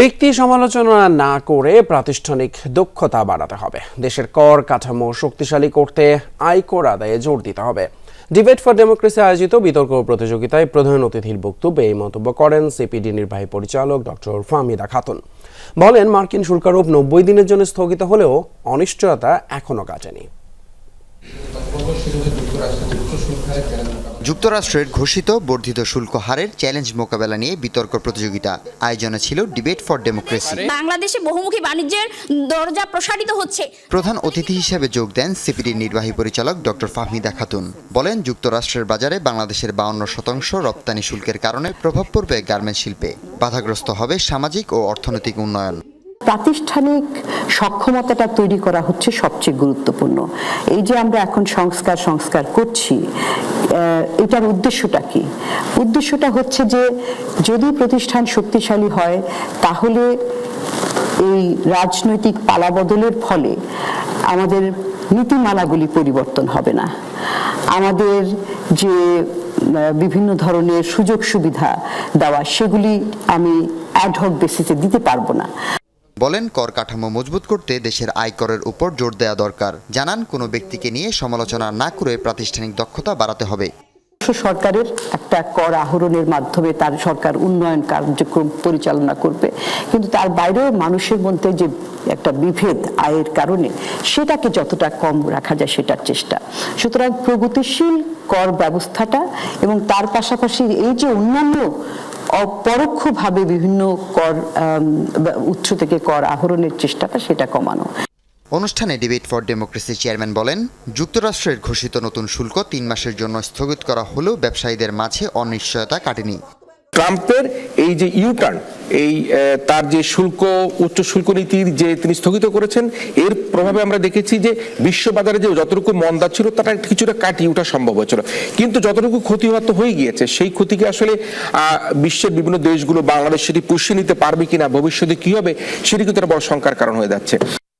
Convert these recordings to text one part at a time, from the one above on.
ব্যক্তি সমালোচনা না করে প্রাতিষ্ঠানিক দক্ষতা বাড়াতে হবে। দেশের কর কাঠামো শক্তিশালী করতে আয়কর আদায়ে জোর দিতে হবে। ডিবেট ফর ডেমোক্রেসি আয়োজিত বিতর্ক প্রতিযোগিতায় প্রধান অতিথির বক্তব্যে এই মন্তব্য করেন সিপিডি নির্বাহী পরিচালক ডক্টর ফাহমিদা খাতুন। বলেন, মার্কিন শুল্কারোপ নব্বই দিনের জন্য স্থগিত হলেও অনিশ্চয়তা এখনও কাটেনি। যুক্তরাষ্ট্রের ঘোষিত বর্ধিত শুল্ক হারের চ্যালেঞ্জ মোকাবেলা নিয়ে বিতর্ক প্রতিযোগিতা। আয়োজনে ছিল ডিবেট ফর ডেমোক্রেসি। বাংলাদেশে বহুমুখী বাণিজ্যের দরজা প্রসারিত হচ্ছে। প্রধান অতিথি হিসেবে যোগ দেন সিপিডির নির্বাহী পরিচালক ডক্টর ফাহমিদা খাতুন। বলেন যুক্তরাষ্ট্রের বাজারে বাংলাদেশের বাউন্ন শতাংশ রপ্তানি শুল্কের কারণে প্রভাব পড়বে গার্মেন্ট শিল্পে বাধাগ্রস্ত হবে সামাজিক ও অর্থনৈতিক উন্নয়ন। প্রাতিষ্ঠানিক সক্ষমতাটা তৈরি করা হচ্ছে সবচেয়ে গুরুত্বপূর্ণ। এই যে আমরা এখন সংস্কার সংস্কার করছি এটার উদ্দেশ্যটা কি? উদ্দেশ্যটা হচ্ছে যে যদি প্রতিষ্ঠান শক্তিশালী হয়, তাহলে এই রাজনৈতিক পালাবদলের ফলে আমাদের নীতিমালাগুলি পরিবর্তন হবে না। আমাদের যে বিভিন্ন ধরনের সুযোগ সুবিধা দেওয়া, সেগুলি আমি অ্যাডহক বেসিসে দিতে পারব না। বলেন, কর কাঠামো মজবুত করতে দেশের আয়করের উপর জোর দেওয়া দরকার। জানান, কোনো ব্যক্তিকে নিয়ে সমালোচনা না করে প্রাতিষ্ঠানিক দক্ষতা বাড়াতে হবে। সরকারের একটা কর আহরণের মাধ্যমে তার সরকার উন্নয়ন কার্যক্রম পরিচালনা করবে। কিন্তু তার বাইরেও মানুষের মধ্যে যে একটা বিভেদ আয়ের কারণে সেটাকে যতটা কম রাখা যায় সেটার চেষ্টা। সুতরাং প্রগতিশীল কর ব্যবস্থাটা এবং তার পাশাপাশি এই যে অন্যান্য পরোক্ষভাবে বিভিন্ন কর উৎস থেকে কর আহরণের চেষ্টাটা সেটা কমানো। অনুষ্ঠানে ডিবেট ফর ডেমোক্রেসি চেয়ারম্যান বলেন যুক্তরাষ্ট্রের ঘোষিত নতুন শুল্ক তিন মাসের জন্য স্থগিত করা হলেও ব্যবসায়ীদের মাঝে অনিশ্চয়তা কাটেনি। ট্রাম্পের এই যে ইউটার্ন এই তার যে শুল্ক, উচ্চ শুল্ক নীতির যে তিনি স্থগিত করেছেন, এর প্রভাবে আমরা দেখেছি যে বিশ্ববাজারে যে যতটুকু মন্দা ছিল, তারা কিছুটা কাটিয়ে ওঠা সম্ভব হয়েছিল। কিন্তু যতটুকু ক্ষতি হওয়ার তো হয়ে গিয়েছে, সেই ক্ষতিকে আসলে বিশ্বের বিভিন্ন দেশগুলো, বাংলাদেশ সেটি পুষিয়ে নিতে পারবে কিনা, ভবিষ্যতে কি হবে, সেটি কিন্তু একটা বড় শঙ্কার কারণ হয়ে যাচ্ছে।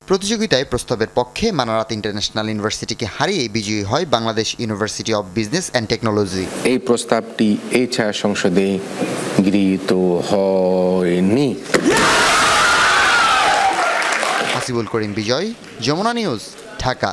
প্রতিযোগিতায় প্রস্তাবের পক্ষে মানারাত ইন্টারন্যাশনাল ইউনিভার্সিটিকে হারিয়ে বিজয়ী হয় Bangladesh university of business and technology. এই প্রস্তাবটি এই ছায়া সংসদে গৃহীত হয়নি। হাসিবুল করিম বিজয় যমুনা নিউজ ঢাকা।